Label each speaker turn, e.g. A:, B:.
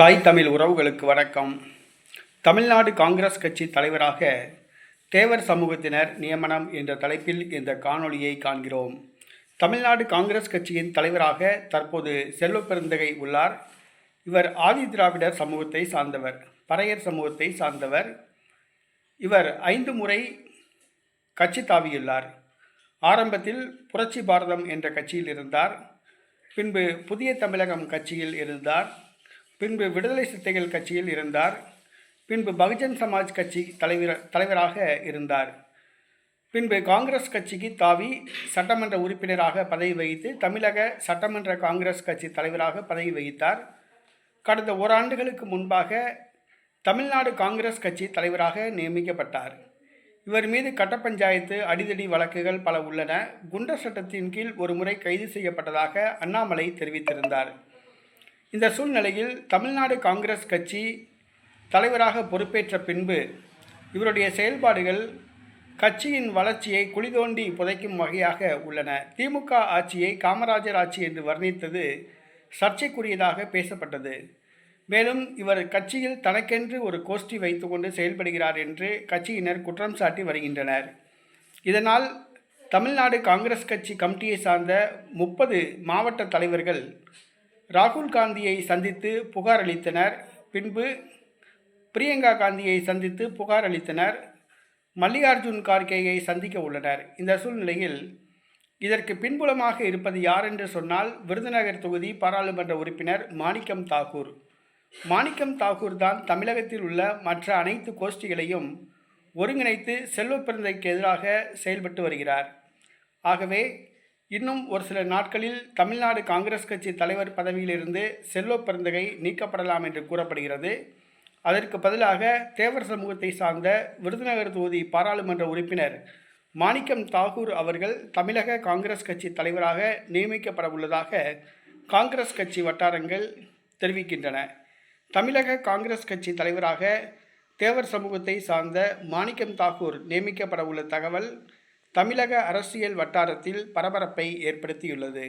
A: தாய் தமிழ் உறவுகளுக்கு வணக்கம். தமிழ்நாடு காங்கிரஸ் கட்சி தலைவராக தேவர் சமூகத்தினர் நியமனம் என்ற தலைப்பில் இந்த காணொளியை காண்கிறோம். தமிழ்நாடு காங்கிரஸ் கட்சியின் தலைவராக தற்போது செல்வ பெருந்தகை உள்ளார். இவர் ஆதி திராவிடர் சமூகத்தை சார்ந்தவர் பறையர் சமூகத்தை சார்ந்தவர். இவர் ஐந்து முறை கட்சி தாவியுள்ளார். ஆரம்பத்தில் புரட்சி பாரதம் என்ற கட்சியில் இருந்தார். பின்பு புதிய தமிழகம் கட்சியில் இருந்தார். பின்பு விடுதலை சிறுத்தைகள் கட்சியில் இருந்தார். பின்பு பகுஜன் சமாஜ் கட்சி தலைவர் தலைவராக இருந்தார். பின்பு காங்கிரஸ் கட்சிக்கு தாவி சட்டமன்ற உறுப்பினராக பதவி வகித்து தமிழக சட்டமன்ற காங்கிரஸ் கட்சி தலைவராக பதவி வகித்தார். கடந்த ஓராண்டுகளுக்கு முன்பாக தமிழ்நாடு காங்கிரஸ் கட்சி தலைவராக நியமிக்கப்பட்டார். இவர் மீது கட்ட பஞ்சாயத்து அடிதடி வழக்குகள் பல உள்ளன. குண்டர் சட்டத்தின் கீழ் ஒரு முறை கைது செய்யப்பட்டதாக அண்ணாமலை தெரிவித்திருந்தார். இந்த சூழ்நிலையில் தமிழ்நாடு காங்கிரஸ் கட்சி தலைவராக பொறுப்பேற்ற பின்பு இவருடைய செயல்பாடுகள் கட்சியின் வளர்ச்சியை குழி தோண்டி புதைக்கும் வகையாக உள்ளன. திமுக ஆட்சியை காமராஜர் ஆட்சி என்று வர்ணித்தது சர்ச்சைக்குரியதாக பேசப்பட்டது. மேலும் இவர் கட்சியில் தனக்கென்று ஒரு கோஷ்டி வைத்துக்கொண்டு செயல்படுகிறார் என்று கட்சியினர் குற்றம் சாட்டி வருகின்றனர். இதனால் தமிழ்நாடு காங்கிரஸ் கட்சி கமிட்டியை சார்ந்த முப்பது மாவட்ட தலைவர்கள் ராகுல் காந்தியை சந்தித்து புகார் அளித்தனர். பின்பு பிரியங்கா காந்தியை சந்தித்து புகார் அளித்தனர். மல்லிகார்ஜுன் கார்கேயை சந்திக்க உள்ளனர். இந்த சூழ்நிலையில் இதற்கு பின்புலமாக இருப்பது யார் என்று சொன்னால் விருதுநகர் தொகுதி பாராளுமன்ற உறுப்பினர் மாணிக்கம் தாக்கூர் மாணிக்கம் தாக்கூர் தான் தமிழகத்தில் உள்ள மற்ற அனைத்து கோஷ்டிகளையும் ஒருங்கிணைத்து செல்வப்பிறந்தைக்கு எதிராக செயல்பட்டு வருகிறார். ஆகவே இன்னும் ஒரு சில நாட்களில் தமிழ்நாடு காங்கிரஸ் கட்சி தலைவர் பதவியிலிருந்து செல்வ பெருந்தகை நீக்கப்படலாம் என்று கூறப்படுகிறது. அதற்கு பதிலாக தேவர் சமூகத்தை சார்ந்த விருதுநகர் தொகுதி பாராளுமன்ற உறுப்பினர் மாணிக்கம் தாகூர் அவர்கள் தமிழக காங்கிரஸ் கட்சி தலைவராக நியமிக்கப்பட உள்ளதாக காங்கிரஸ் கட்சி வட்டாரங்கள் தெரிவிக்கின்றன. தமிழக காங்கிரஸ் கட்சி தலைவராக தேவர் சமூகத்தை சார்ந்த மாணிக்கம் தாகூர் நியமிக்கப்பட உள்ள தகவல் தமிழக அரசியல் வட்டாரத்தில் பரபரப்பை ஏற்படுத்தியுள்ளது.